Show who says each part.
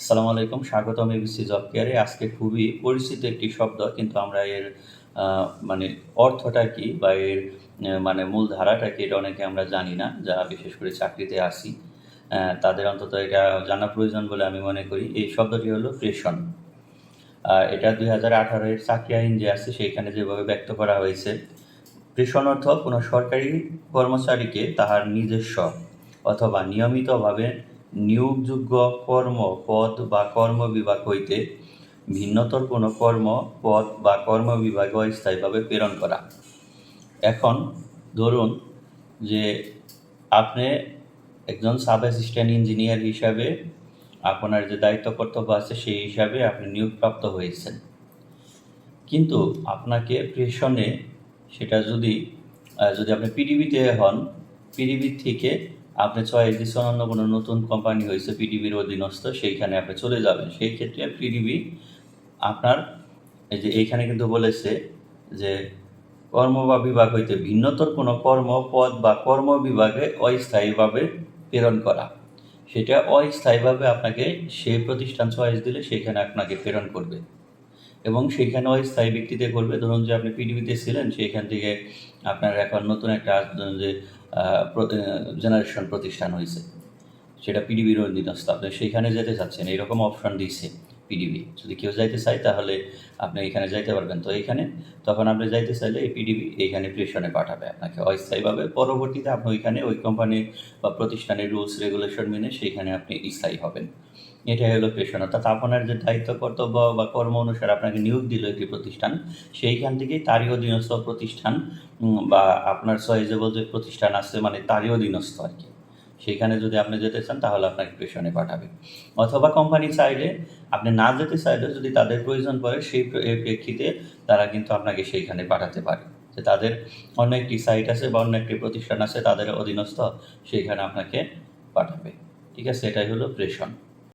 Speaker 1: আসসালামু আলাইকুম স্বাগতম এবিসি জব কেয়ারে। আজকে খুবই পরিচিত একটি শব্দ কিন্তু আমরা এর মানে অর্থটা কি বা এর মানে মূল ধারাটা কি এটা অনেকে আমরা জানি না যারা বিশেষ করে চাকরিতে আসি। তাদের অন্তত এটা জানা প্রয়োজন বলে আমি মনে করি। এই শব্দটি হলো আহ, এটা দুই হাজার আঠারোর চাকরি আইন যে আছে সেইখানে যেভাবে ব্যক্ত করা হয়েছে প্রেষণ অর্থ কোনো সরকারি কর্মচারীকে তাহার নিজস্ব অথবা নিয়মিতভাবে নিয়োগযোগ্য কর্ম, পদ বা কর্ম বিভাগ হইতে ভিন্নতর কোনো কর্ম, পদ বা কর্ম বিভাগ অস্থায়ীভাবে প্রেরণ করা। এখন ধরুন যে আপনি একজন সাব অ্যাসিস্ট্যান্ট ইঞ্জিনিয়ার হিসাবে আপনার যে দায়িত্ব কর্তব্য আছে সেই হিসাবে আপনি নিয়োগপ্রাপ্ত হয়েছেন। কিন্তু আপনাকে প্রেষণে সেটা যদি যদি আপনি পিডিবিতে হন, পিডিবি থেকে আপনি চয়েস দিচ্ছেন অন্য কোনো নতুন কোম্পানি হয়েছে পিডিবির অধীনস্থ, সেইখানে আপনি চলে যাবেন। সেই ক্ষেত্রে পিডিবি আপনার এই যে এইখানে কিন্তু বলেছে যে কর্ম বা বিভাগ হইতে ভিন্নতর কোনো কর্ম, পদ বা কর্ম বিভাগে অস্থায়ীভাবে প্রেরণ করা। সেটা অস্থায়ীভাবে আপনাকে সেই প্রতিষ্ঠান চয়েস দিলে সেখানে আপনাকে প্রেরণ করবে। এবং সেইখানে স্থায়ী ভিত্তিতে করবে ধরুন যে আপনি পিডিবিতে ছিলেন সেইখান থেকে আপনার এখন নতুন একটা যে জেনারেশন প্রতিষ্ঠান হয়েছে সেটা পিডিবির অধীনস্থ। আপনি সেইখানে যেতে চাচ্ছেন এইরকম অপশন দিয়েছে পিডিবি যদি কেউ যাইতে চায়, তাহলে আপনি এখানে যাইতে পারবেন। তো এইখানে তখন আপনি যাইতে চাইলে এই পিডিবি এইখানে প্রেশনে পাঠাবে আপনাকে। অস্থায়ীভাবে পরবর্তীতে আপনি ওইখানে ওই কোম্পানি বা প্রতিষ্ঠানের রুলস রেগুলেশন মেনে সেইখানে আপনি স্থায়ী হবেন। এটাই হলো প্রেশন অর্থাৎ আপনার যে দায়িত্ব, কর্তব্য বা কর্ম অনুসারে আপনাকে নিয়োগ দিল একটি প্রতিষ্ঠান, সেইখান থেকেই তারই অধীনস্থ প্রতিষ্ঠান বা আপনার সয়েজেবল যে প্রতিষ্ঠান আছে মানে তারই অধীনস্থ আর কি। সেখানে যদি আপনি যেতে চান, তাহলে আপনাকে প্রেশনে পাঠাবে। অথবা কোম্পানি চাইলে, আপনি না যেতে চাইলে যদি তাদের প্রয়োজন পড়ে, সেই প্রেক্ষিতে তারা কিন্তু আপনাকে সেইখানে পাঠাতে পারে। যে তাদের অন্য একটি সাইট আছে বা অন্য একটি প্রতিষ্ঠান আছে, তাদের অধীনস্থ, সেইখানে আপনাকে পাঠাবে। ঠিক আছে? এটাই হলো প্রেষণ